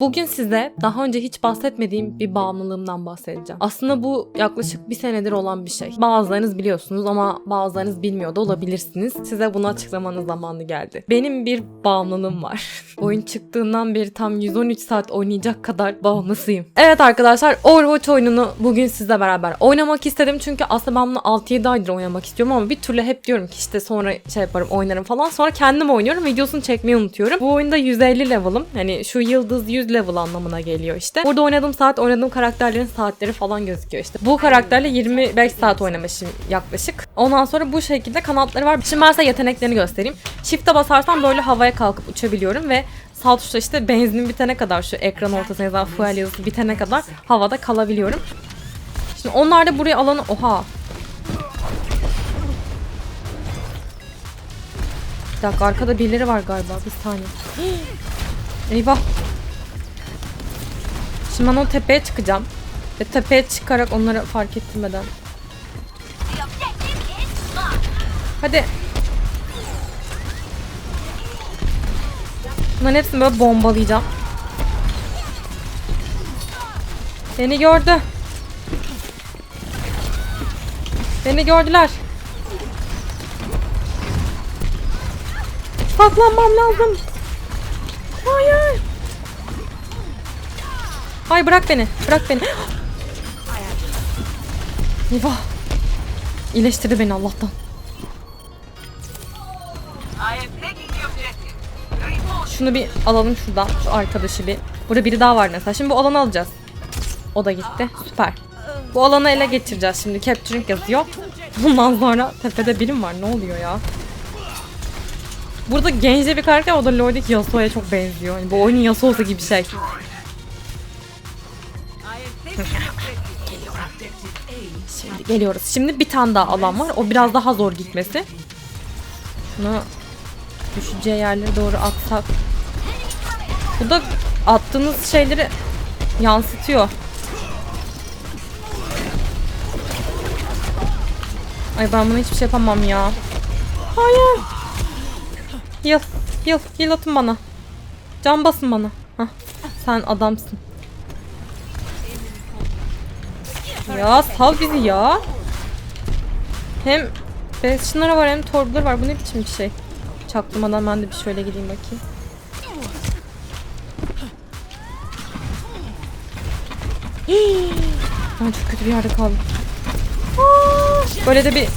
Bugün size daha önce hiç bahsetmediğim bir bağımlılığımdan bahsedeceğim. Aslında bu yaklaşık bir senedir olan bir şey. Bazılarınız biliyorsunuz ama bazılarınız bilmiyor da olabilirsiniz. Size bunu açıklamanın zamanı geldi. Benim bir bağımlılığım var. Oyun çıktığından beri tam 113 saat oynayacak kadar bağımlısıyım. Evet arkadaşlar Overwatch oyununu bugün sizle beraber oynamak istedim. Çünkü aslında ben bunu 6-7 aydır oynamak istiyorum ama bir türlü hep diyorum ki işte sonra şey yaparım oynarım falan. Sonra kendim oynuyorum videosunu çekmeyi unutuyorum. Bu oyunda 150 level'ım. Yani şu yıldız 100 level anlamına geliyor işte. Burada oynadığım saat oynadığım karakterlerin saatleri falan gözüküyor işte. Bu karakterle 25 saat oynamışım yaklaşık. Ondan sonra bu şekilde kanatları var. Şimdi ben size yeteneklerini göstereyim. Shift'e basarsam böyle havaya kalkıp uçabiliyorum ve sağ tuşla işte benzin bitene kadar şu ekran ortasına yazan fuel yazısı bitene kadar havada kalabiliyorum. Şimdi onlar da buraya alanı... Oha! Bir dakika arkada birileri var galiba. Bir saniye. Eyvah! Şimdi ben o tepeye çıkacağım. Ve tepeye çıkarak onları fark ettirmeden. Hadi. Bunların hepsini böyle bombalayacağım. Beni gördü. Beni gördüler. Saklanmam lazım. Hayır. Hayır bırak beni. Bırak beni. Eyvah. İyileştirdi beni Allah'tan. Şunu bir alalım şuradan. Şu arkadaşı bir. Burada biri daha var mesela. Şimdi bu alanı alacağız. O da gitti. Süper. Bu alanı ele geçireceğiz şimdi. Capturing yazıyor. Bundan sonra tepede birim var. Ne oluyor ya? Burada gence bir karakter o da LoL'deki Yasuo'ya çok benziyor. Yani bu oyunun Yasuo'su gibi şey. Şimdi geliyoruz. Şimdi bir tane daha alan var. O biraz daha zor gitmesi. Şunu düşeceği yerlere doğru atsak. Bu da attığınız şeyleri yansıtıyor. Ay ben buna hiçbir şey yapamam ya. Hayır. Heal, heal, heal atın bana. Can basın bana. Hah, sen adamsın. Ya sal bizi ya. Hem Bastion'ları var hem torbuları var. Bu ne biçim bir şey? Çaktırmadan ben de bir şöyle gideyim bakayım. Ben çok kötü bir yerde kaldım. Böyle de bir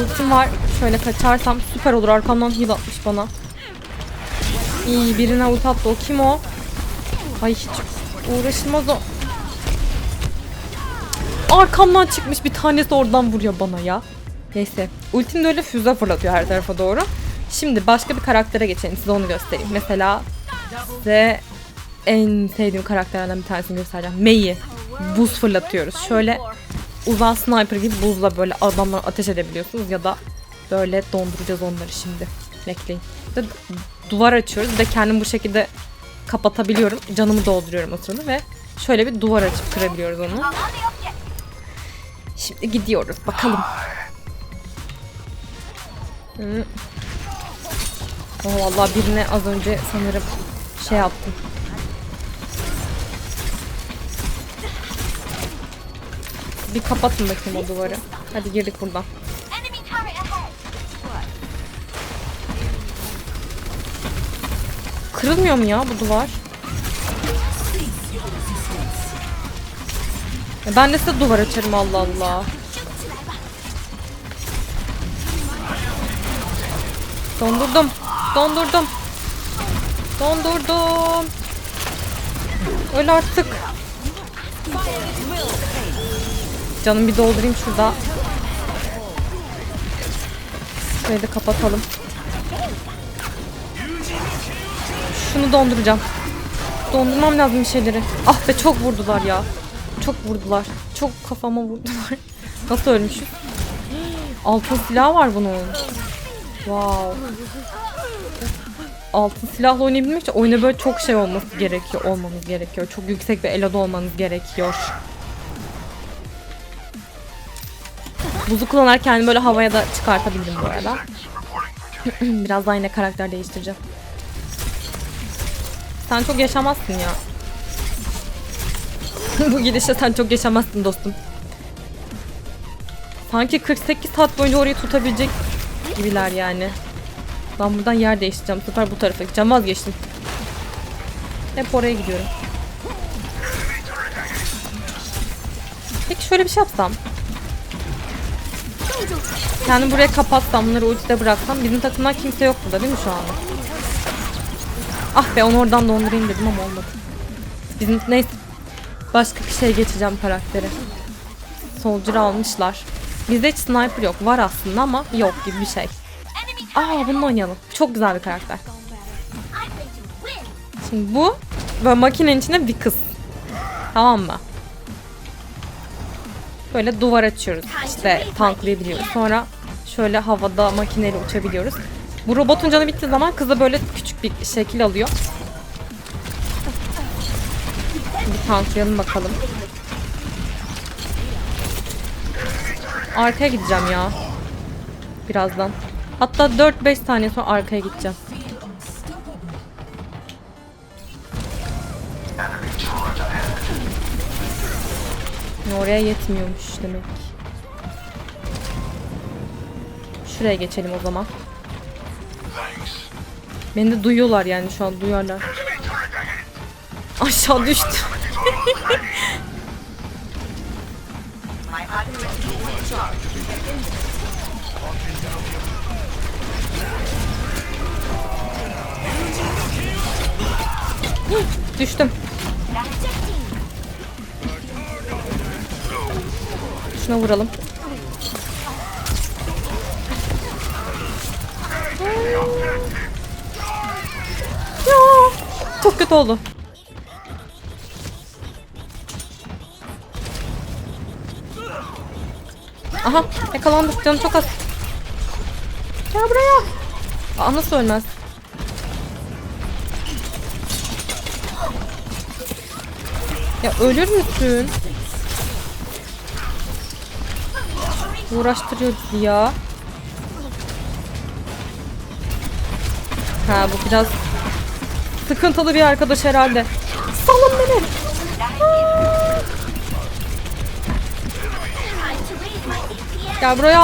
ultim var. Şöyle kaçarsam süper olur. Arkamdan heal atmış bana. İyi birine ult attı. O kim o? Ay hiç uğraşılmaz o. Arkamdan çıkmış bir tanesi oradan vuruyor bana ya. Neyse. Ultim de öyle füze fırlatıyor her tarafa doğru. Şimdi başka bir karaktere geçelim. Size onu göstereyim. Mesela size en sevdiğim karakterlerden bir tanesini göstereceğim. Mei'yi. Buz fırlatıyoruz. Şöyle uzan sniper gibi buzla böyle adamları ateş edebiliyorsunuz ya da böyle donduracağız onları şimdi. Bekleyin. De duvar açıyoruz. Bir de kendim bu şekilde kapatabiliyorum. Canımı dolduruyorum o sırada ve şöyle bir duvar açıp kırabiliyoruz onu. Şimdi gidiyoruz. Bakalım. Hı. Oh, vallahi birine az önce sanırım şey yaptım. Bir kapatın bakayım o duvarı. Hadi girdik buradan. Kırılmıyor mu ya bu duvar? Ben de duvar açarım Allah Allah. Dondurdum. Dondurdum. Dondurdum. Öl artık. Canım bir doldurayım şurada. Şurayı da kapatalım. Şunu donduracağım. Dondurmam lazım bir şeyleri. Ah be çok vurdular ya. Çok vurdular. Çok kafama vurdular. Nasıl ölmüşüm? Altın silah var bunun. Wow. Altın silahla oynayabilmek için oyuna böyle çok şey olması gerekiyor. Olmanız gerekiyor. Çok yüksek bir eloda olmanız gerekiyor. Buzu kullanarak kendimi böyle havaya da çıkartabildim bu arada. Birazdan yine karakter değiştireceğim. Sen çok yaşamazsın ya. Bu gidişle sen çok yaşamazsın dostum. Sanki 48 saat boyunca orayı tutabilecek gibiler yani. Ben buradan yer değiştireceğim. Bu sefer bu tarafa gideceğim. Vazgeçtim. Hep oraya gidiyorum. Peki şöyle bir şey yapsam. Kendimi buraya kapatsam, bunları ultide bıraksam. Bizim takımdan kimse yok burada değil mi şu anda? Ah be onu oradan dondurayım dedim ama olmadı. Bizim neyse. Başka bir şeye geçeceğim karakteri. Soldier almışlar. Bizde hiç sniper yok. Var aslında ama yok gibi bir şey. Aa bunu oynayalım. Çok güzel bir karakter. Şimdi bu böyle makinenin içinde bir kız. Tamam mı? Böyle duvar açıyoruz. İşte tanklayabiliyoruz. Sonra şöyle havada makineyle uçabiliyoruz. Bu robotun canı bittiği zaman kız da böyle küçük bir şekil alıyor. Bir tanklayalım bakalım. Arkaya gideceğim ya. Birazdan. Hatta 4-5 saniye sonra arkaya gideceğim. Oraya yetmiyormuş demek. Şuraya geçelim o zaman. Beni de duyuyorlar yani şu an duyarlar. Aşağı düştü. Düştüm. Şuna vuralım. Ya, çok kötü oldu. Aha yakalandık canım çok az. Gel buraya. Aa, nasıl ölmez? Ya ölür müsün? Uğraştırıyor bizi ya. Ha bu biraz sıkıntılı bir arkadaş herhalde. Salın beni. Aa! Gel buraya.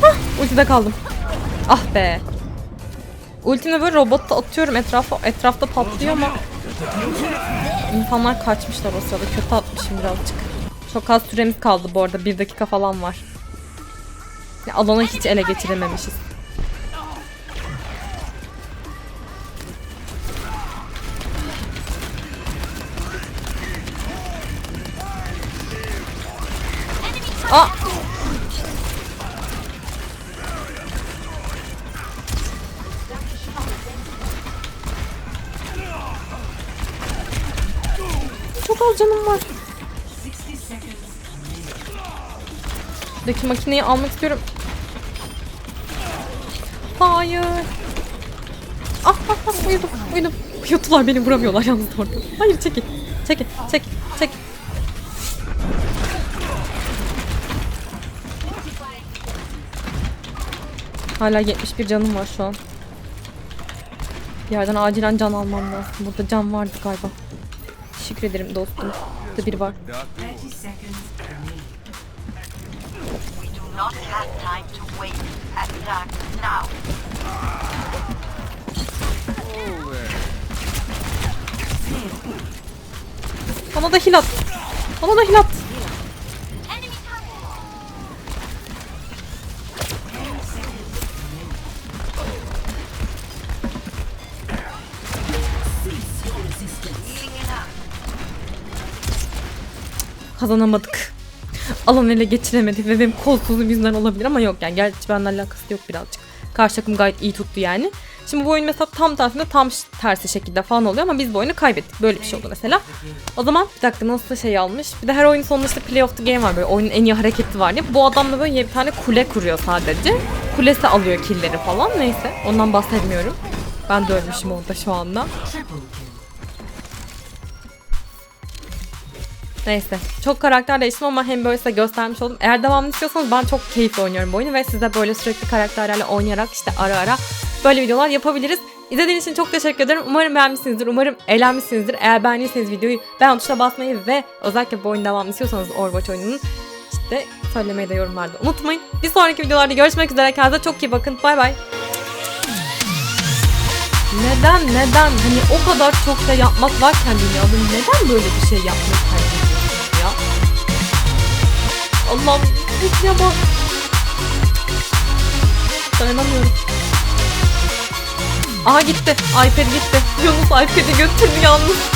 Hah, ultide kaldım. Ah be. Ultimle böyle robotta atıyorum etrafa etrafta patlıyor ama insanlar kaçmışlar o sırada. Kötü atmışım birazcık. Çok az süremiz kaldı bu arada. Bir dakika falan var. Ya, alanı hiç ele geçirememişiz. Az canım var. Buradaki makineyi almak istiyorum. Hayır. Ah ah ah uyudum uyudum. Uyuttular beni vuramıyorlar yalnız orada. Hayır çekil. Çekil çekil çekil. Hala 71 canım var şu an. Bir yerden acilen can almam lazım. Burada can vardı galiba. Teşekkür ederim dostum. Burada biri var. 30 seconds remaining. We do not have time to wait. Attack now. Bana da hil at. Bana da hil Kazanamadık. Alan ele geçiremedik ve benim kolsuzluğum yüzünden olabilir ama yok yani gerçi benimle alakası yok birazcık. Karşı takım gayet iyi tuttu yani. Şimdi bu oyun mesela tam tersinde tam tersi şekilde falan oluyor ama biz bu oyunu kaybettik. Böyle bir şey oldu mesela. O zaman bir dakika nasıl şey almış. Bir de her oyunun sonunda işte play of the game var böyle oyunun en iyi hareketi var diye. Bu adam da böyle bir tane kule kuruyor sadece. Kulesi alıyor killleri falan neyse. Ondan bahsetmiyorum. Ben de ölmüşüm orada şu anda. Neyse. Çok karakter değiştim ama hem böyle size göstermiş oldum. Eğer devamını istiyorsanız ben çok keyifli oynuyorum bu oyunu ve size böyle sürekli karakterlerle oynayarak işte ara ara böyle videolar yapabiliriz. İzlediğiniz için çok teşekkür ederim. Umarım beğenmişsinizdir. Umarım eğlenmişsinizdir. Eğer beğendiyseniz videoyu beğen tuşuna basmayı ve özellikle bu oyunun devamını istiyorsanız Overwatch oyununun işte söylemeyi de yorumlarda unutmayın. Bir sonraki videolarda görüşmek üzere. Kendinize çok iyi bakın. Bay bay. Neden neden hani o kadar çok şey yapmak varken dünyada neden böyle bir şey yapmayı tercih? Allah'ım peki ama dayanamıyorum. Aha gitti. iPad gitti. Yunus iPad'i götürdü yalnız.